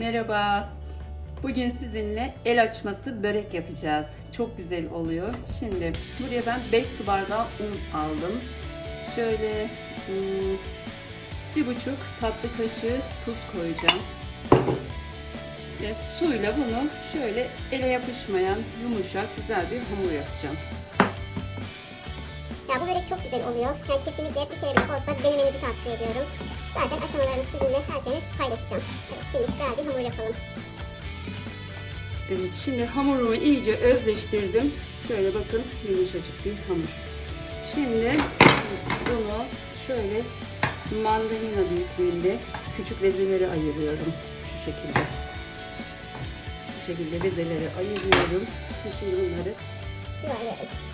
Merhaba. Bugün sizinle el açması börek yapacağız. Çok güzel oluyor. Şimdi buraya ben 5 su bardağı un aldım. Şöyle hmm, bir buçuk tatlı kaşığı tuz koyacağım. Ve suyla bunu şöyle ele yapışmayan yumuşak güzel bir hamur yapacağım. Ya bu börek çok güzel oluyor. Yani kesinlikle bir kere bile olsa denemenizi tavsiye ediyorum. Zaten aşamalarını sizinle her şeyini paylaşacağım. Evet şimdi güzel bir hamur yapalım. Evet şimdi hamurumu iyice özleştirdim. Şöyle bakın yumuşacık bir hamur. Şimdi bunu şöyle mandalina büyüklüğünde küçük bezelere ayırıyorum. Şu şekilde. Bu şekilde bezelere ayırıyorum. Ve Şimdi bunları Yuvarlayalım.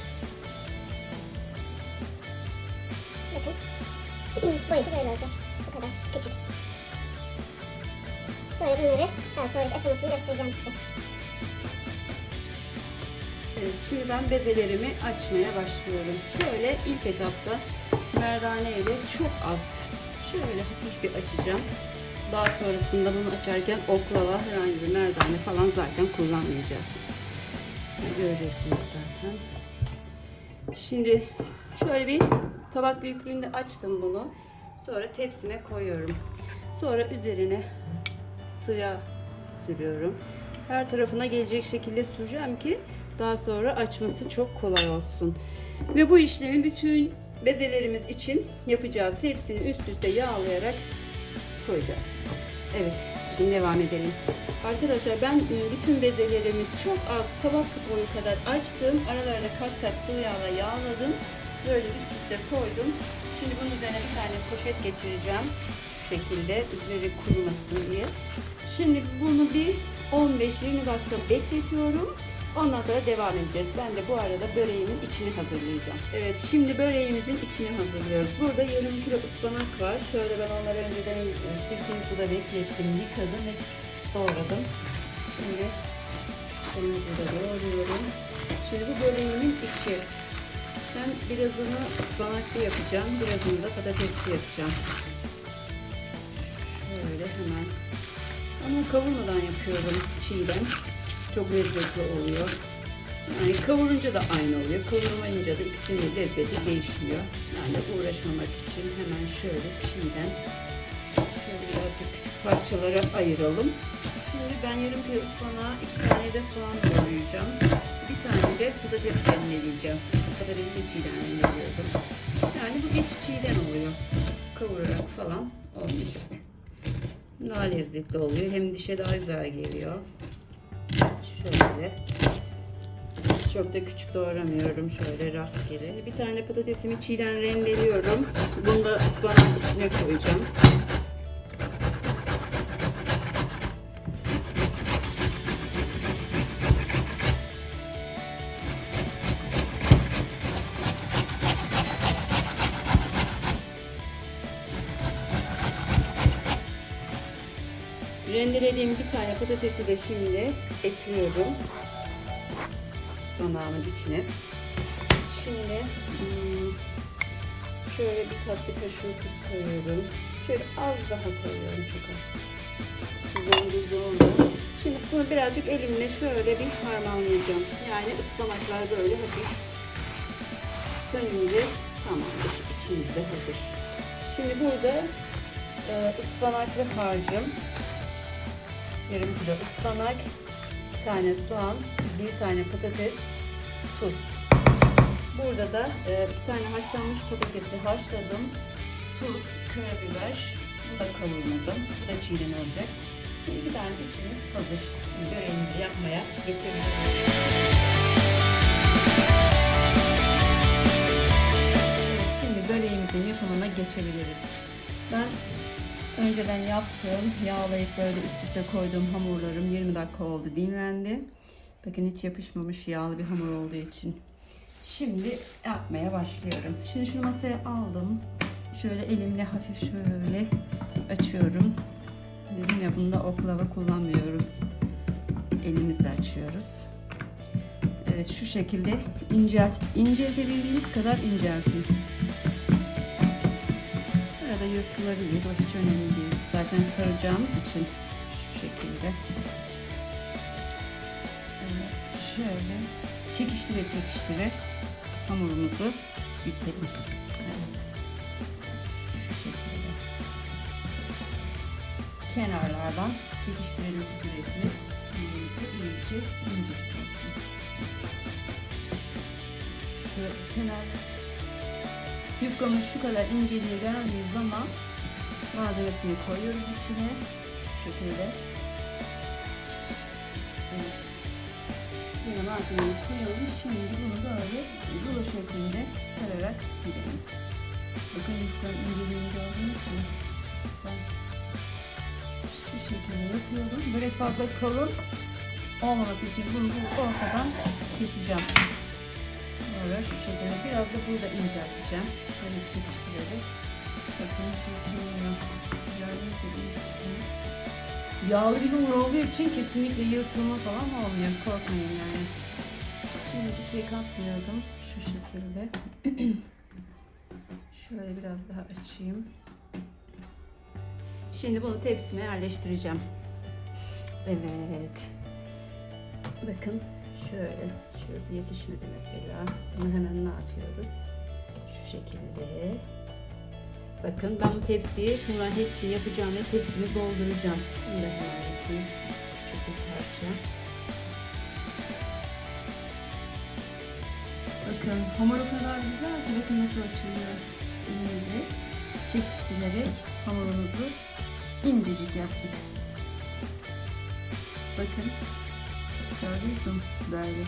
Boyutu böyle olacak. Bu kadar küçük. Sonra bunları daha sonraki aşamasını göstereceğim size. Evet, şimdi ben bezelerimi açmaya başlıyorum. Şöyle ilk etapta merdane ile çok az şöyle hafif bir açacağım. Daha sonrasında bunu açarken oklava herhangi bir merdane falan zaten kullanmayacağız. Göreceksiniz zaten. Şimdi şöyle bir tabak büyüklüğünde açtım bunu. Sonra tepsime koyuyorum. Sonra üzerine sıvı sürüyorum. Her tarafına gelecek şekilde süreceğim ki daha sonra açması çok kolay olsun. Ve bu işlemi bütün bezelerimiz için yapacağız. Hepsini üst üste yağlayarak koyacağız. Evet, şimdi devam edelim. Arkadaşlar ben e, bütün bezelerimi çok az tabak boyu kadar açtım. Aralarına kat kat sıvı yağla yağladım. Böyle üst üste koydum. Şimdi bunun üzerine bir tane poşet geçireceğim. Şu şekilde üzeri kurumasın diye. Şimdi bunu bir 15-20 dakika bekletiyorum. Ondan sonra devam edeceğiz. Ben de bu arada böreğimin içini hazırlayacağım. Evet şimdi böreğimizin içini hazırlıyoruz. Burada yarım kilo ıspanak var. Şöyle ben onları önceden e, sirkeli suda beklettim, yıkadım ve doğradım. Şimdi ıspanağı da doğruyorum. Şimdi bu böreğimin içi. Ben birazını ıspanaklı yapacağım, birazını da patatesli yapacağım. Şöyle hemen. Ama kavurmadan yapıyorum çiğden. Çok lezzetli oluyor. Yani kavurunca da aynı oluyor. Kavurmayınca da ikisinin lezzeti değişmiyor. Yani uğraşmamak için hemen şöyle çiğden şöyle birazcık küçük parçalara ayıralım. Şimdi ben yarım kilo ıspanağa iki tane de soğan doğrayacağım. Bir tane de patates rendeleyeceğim. Patatesi çiğden rendeliyorum. Yani bu hiç çiğden oluyor. Kavurarak falan olmayacak. Daha lezzetli oluyor. Hem dişe daha güzel geliyor. Şöyle. Çok da küçük doğramıyorum. Şöyle rastgele. Bir tane patatesimi çiğden rendeliyorum. Bunu da ıspanak içine koyacağım. Rendelediğim bir tane patatesi de şimdi ekliyorum. Ispanağımın içine. Şimdi hmm, şöyle bir tatlı kaşığı tuz koyuyorum. Şöyle az daha koyuyorum çok az. Tuzum tuzum. Şimdi bunu birazcık elimle şöyle bir harmanlayacağım. Yani ıspanaklar böyle hafif sönünce tamamdır. İçimiz de hazır. Şimdi burada e, ıspanaklı harcım yarım kilo ıspanak, bir tane soğan, bir tane patates, tuz. Burada da e, bir tane haşlanmış patatesi haşladım. Tuz, karabiber, bu da kavurmadım. Bu da çiğden olacak. İki tane içimiz hazır. Şimdi Böreğimizi yapmaya geçebiliriz. Böreğimizin yapımına geçebiliriz. Ben Önceden yaptığım, yağlayıp böyle üst üste koyduğum hamurlarım 20 dakika oldu dinlendi. Bakın hiç yapışmamış yağlı bir hamur olduğu için. Şimdi yapmaya başlıyorum. Şimdi şunu masaya aldım. Şöyle elimle hafif şöyle açıyorum. Dedim ya bunda oklava kullanmıyoruz. Elimizle açıyoruz. Evet şu şekilde incelt, inceltebildiğiniz kadar inceltin. Arada yırtılabilir. O hiç önemli değil. Zaten saracağımız için şu şekilde. şöyle çekiştire çekiştire hamurumuzu. Evet. Şu şekilde. Kenarlardan çekiştirelim sürekli. Hamurumuzu iyice olsun. Şu kenar yufkamız şu kadar inceliğe geldiği zaman malzemesini koyuyoruz içine. Şekilde. Evet. Yine malzemeyi koyalım. Şimdi bunu böyle rulo şeklinde sararak gidelim. Bakın yufkanın inceliğini gördünüz mü? Şu şekilde yapıyorum. Böyle fazla kalın olmaması için bunu bu ortadan keseceğim. Sonra şu şekilde biraz da burada incelteceğim. Şöyle çekiştirerek. Bakın çekiliyor. Gördüğünüz gibi olduğu için kesinlikle yırtılma falan olmuyor. Korkmayın yani. Şimdi bir tek atmıyorum. Şu şekilde. Şöyle biraz daha açayım. Şimdi bunu tepsime yerleştireceğim. Evet. Bakın şöyle. Şurası yetişmedi mesela. Bunu hemen ne yapıyoruz? Şu şekilde. Bakın ben bu tepsiyi, bunların hepsini yapacağım ve tepsimi dolduracağım. Bunu da hemen yapayım. Küçük bir parça. Bakın hamur o kadar güzel ki bakın nasıl açılıyor. Elimizi çekiştirerek hamurumuzu incecik yaptık. Bakın. Gördünüz mü? Böyle.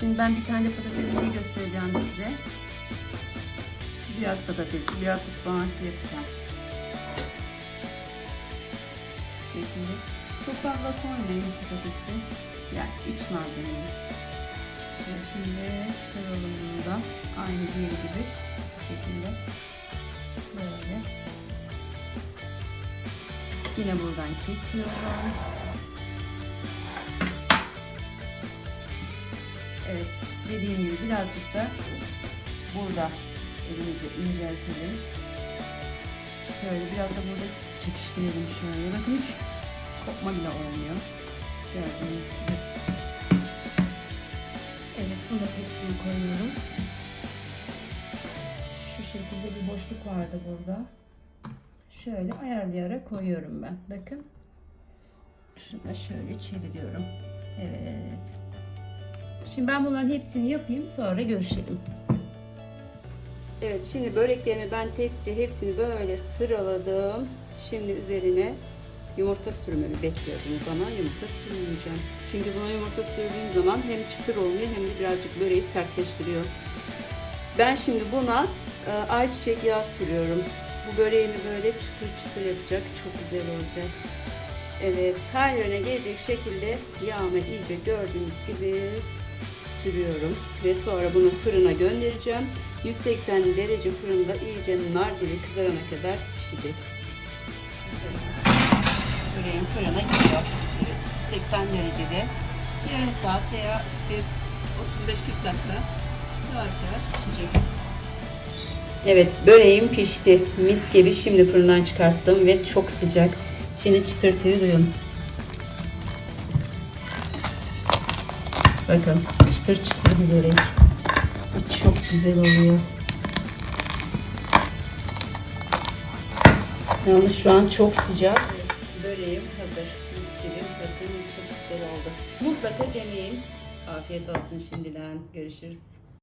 Şimdi ben bir tane patatesli göstereceğim size. Biraz patatesli, biraz ıspanaklı yapacağım. Şekilde. Çok fazla koymayın patatesi. Yani iç malzemeyi. Ve şimdi saralım bunu da. Aynı diğeri gibi. Şekilde. Böyle. Yine buradan kesiyorum. Dediğim gibi birazcık da burada elimizi inceltelim. Şöyle biraz da burada çekiştirelim şöyle. Bakın hiç kopma bile olmuyor. Gördüğünüz gibi. Evet bunu da tepsiye koyuyorum. Şu şekilde bir boşluk vardı burada. Şöyle ayarlayarak koyuyorum ben. Bakın. Şunu da şöyle çeviriyorum. Evet. Şimdi ben bunların hepsini yapayım sonra görüşelim. Evet şimdi böreklerimi ben tepsiye hepsini böyle sıraladım. Şimdi üzerine yumurta sürmemi bekliyordum o zaman yumurta sürmeyeceğim. Çünkü buna yumurta sürdüğüm zaman hem çıtır olmuyor hem de birazcık böreği sertleştiriyor. Ben şimdi buna e, ayçiçek yağı sürüyorum. Bu böreğimi böyle çıtır çıtır yapacak. Çok güzel olacak. Evet her yöne gelecek şekilde yağımı iyice gördüğünüz gibi sürüyorum. Ve sonra bunu fırına göndereceğim. 180 derece fırında iyice nar gibi kızarana kadar pişecek. Böreğim fırına gidiyor. 80 derecede. Yarım saat veya işte 35-40 dakika yavaş yavaş pişecek. Evet böreğim pişti. Mis gibi şimdi fırından çıkarttım ve çok sıcak. Şimdi çıtırtıyı duyun. Bakın çıtır çıtır bir börek. Çok güzel oluyor. Yalnız şu an çok sıcak. Böreğim hazır. Mis gibi. Bakın çok güzel oldu. Mutlaka deneyin. Afiyet olsun şimdiden. Görüşürüz.